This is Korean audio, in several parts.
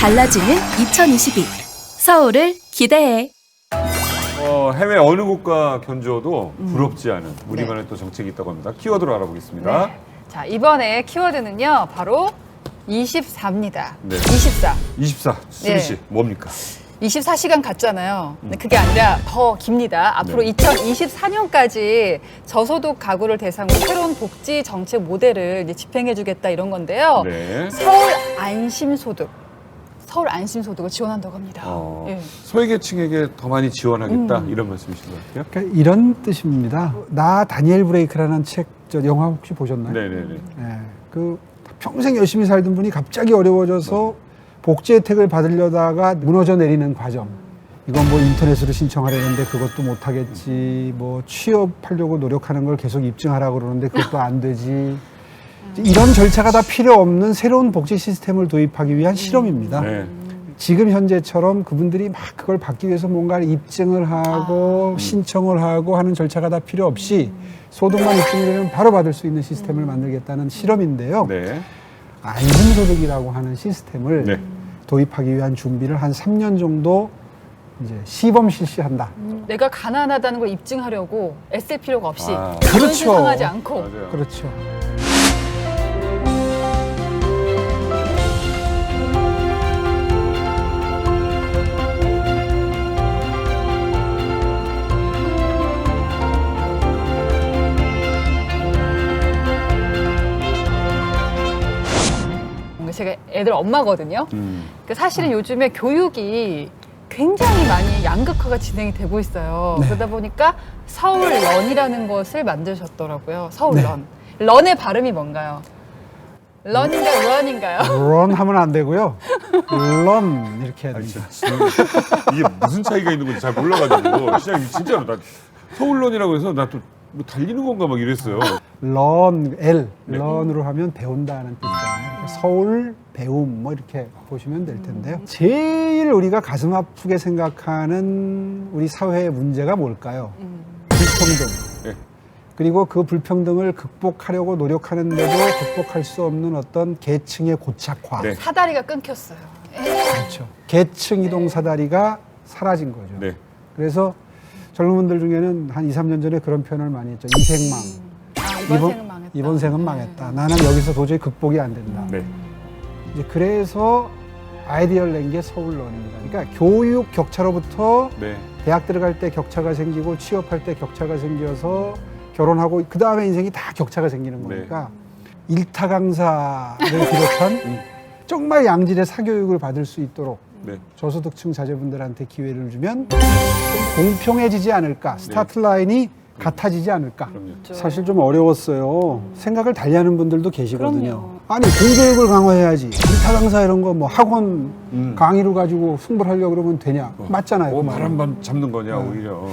달라지는 2022 서울을 기대해. 어, 해외 어느 곳과 견주어도 음. 부럽지 않은 우리만의 네. 또 정책이 있다고 합니다. 키워드로 알아보겠습니다. 네. 자, 이번에 키워드는요, 바로 24입니다. 네. 24. 24 수미 네. 씨 뭡니까? 24시간 같잖아요. 근데 그게 아니라 더 깁니다. 앞으로 네. 2024년까지 저소득 가구를 대상으로 새로운 복지 정책 모델을 이제 집행해주겠다 이런 건데요. 네. 서울 안심소득. 서울 안심소득을 지원한다고 합니다. 어, 예. 소외계층에게 더 많이 지원하겠다 음. 이런 말씀이신 것 같아요. 그러니까 이런 뜻입니다. 나 다니엘 브레이크라는 책, 저 영화 혹시 보셨나요? 네네네. 예, 그 평생 열심히 살던 분이 갑자기 어려워져서 복지 혜택을 받으려다가 무너져 내리는 과정. 이건 뭐 인터넷으로 신청하려는데 그것도 못하겠지. 뭐 취업하려고 노력하는 걸 계속 입증하라고 그러는데 그것도 안 되지. 이런 절차가 다 필요 없는 새로운 복지 시스템을 도입하기 위한 실험입니다. 네. 지금 현재처럼 그분들이 막 그걸 받기 위해서 뭔가를 입증을 하고 신청을 하고 하는 절차가 다 필요 없이 소득만 입증되면 바로 받을 수 있는 시스템을 만들겠다는 실험인데요. 네. 안심소득이라고 하는 시스템을 네. 도입하기 위한 준비를 한 3년 정도 이제 시범 실시한다. 내가 가난하다는 걸 입증하려고 애쓸 필요가 없이 아. 그렇죠. 상하지 않고 맞아요. 그렇죠. 애들 엄마거든요. 음. 그 사실은 요즘에 교육이 굉장히 많이 양극화가 진행이 되고 있어요. 네. 그러다 보니까 서울런이라는 것을 만드셨더라고요. 서울런. 네. 런의 발음이 뭔가요? 런인가요? 런인가요? 런 하면 안 되고요. 런 이렇게 해야 아니, 됩니다. 진짜 이게 무슨 차이가 있는 건지 잘 몰라가지고 시장 진짜로 나 서울론이라고 해서 나 또 뭐 달리는 건가 막 이랬어요. 런, L, 네. 런으로 하면 배운다는. 그러니까 서울, 배움, 뭐 이렇게 보시면 될 텐데요. 제일 우리가 가슴 아프게 생각하는 우리 사회의 문제가 뭘까요? 음. 불평등. 네. 그리고 그 불평등을 극복하려고 노력하는데도 극복할 수 없는 어떤 계층의 고착화. 네. 사다리가 끊겼어요. 그렇죠. 계층 이동 사다리가 사라진 거죠. 네. 그래서 젊은 분들 중에는 한 2, 3년 전에 그런 표현을 많이 했죠. 이생망. 아, 이번, 생은 망했다. 이번 생은 네. 망했다. 나는 여기서 도저히 극복이 안 된다. 네. 이제 그래서 아이디어를 낸 게 서울론입니다. 그러니까 교육 격차로부터 네. 대학 들어갈 때 격차가 생기고 취업할 때 격차가 생겨서 결혼하고 그 다음에 인생이 다 격차가 생기는 네. 거니까 일타 강사를 비롯한 음. 정말 양질의 사교육을 받을 수 있도록 네. 저소득층 자제분들한테 기회를 주면 좀 공평해지지 않을까 스타트 라인이 같아지지 않을까 그럼요. 그렇죠. 사실 좀 어려웠어요 생각을 달리하는 분들도 계시거든요 그럼요. 아니 공교육을 강화해야지 일타 강사 이런 거 뭐 학원 음. 강의로 가지고 승부를 하려고 그러면 되냐 맞잖아요 뭐그 말은. 바람만 잡는 거냐 오히려.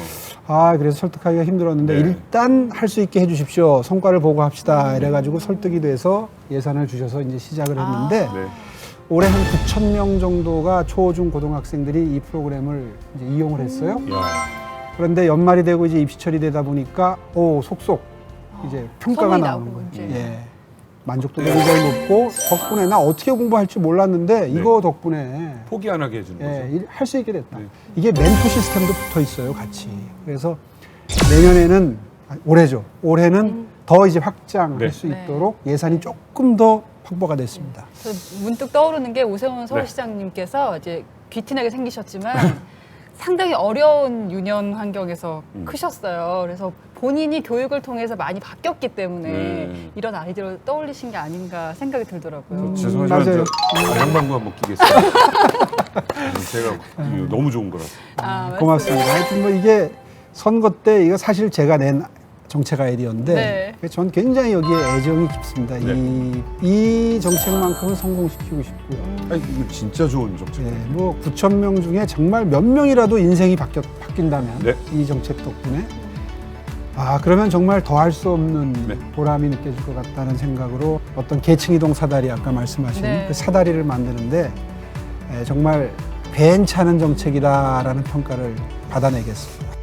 아 그래서 설득하기가 힘들었는데 네. 일단 할 수 있게 해주십시오 성과를 보고 합시다 이래가지고 설득이 돼서 예산을 주셔서 이제 시작을 했는데 네. 올해 한 9천 명 정도가 초중 고등학생들이 이 프로그램을 이제 이용을 했어요. 야. 그런데 연말이 되고 이제 입시철이 되다 보니까 오 속속 이제 평가가 소문이 나오는 거예요. 예. 만족도가 굉장히 높고 덕분에 나 어떻게 공부할 줄 몰랐는데 이거 덕분에 포기 안 하게 해주는 거죠. 예, 할 수 있게 됐다. 네. 이게 멘토 시스템도 붙어 있어요, 같이. 그래서 내년에는 아, 올해죠. 올해는 더 이제 확장할 네. 수 네. 있도록 예산이 조금 더 확보가 됐습니다. 저 문득 떠오르는 게 오세훈 네. 서울시장님께서 이제 귀티나게 생기셨지만 상당히 어려운 유년 환경에서 음. 크셨어요. 그래서 본인이 교육을 통해서 많이 바뀌었기 때문에 네. 이런 아이디어를 떠올리신 게 아닌가 생각이 들더라고요. 음. 죄송하지만 맞아요. 저 양방구 한번 끼겠어요. 제가 이거 너무 좋은 거라서. 아, 고맙습니다. 하여튼 뭐 이게 선거 때 이거 사실 제가 낸 정책 아이디어인데 네. 전 굉장히 여기에 애정이 깊습니다. 네. 이, 이 정책만큼은 성공시키고 싶고요. 아니 이거 진짜 좋은 정책. 네, 뭐 9천 명 중에 정말 몇 명이라도 인생이 바뀌, 바뀐다면 네. 이 정책 덕분에 아 그러면 정말 더 할 수 없는 네. 보람이 느껴질 것 같다는 생각으로 어떤 계층 이동 사다리 아까 말씀하신 네. 그 사다리를 만드는데 에, 정말 괜찮은 정책이다라는 평가를 받아내겠습니다.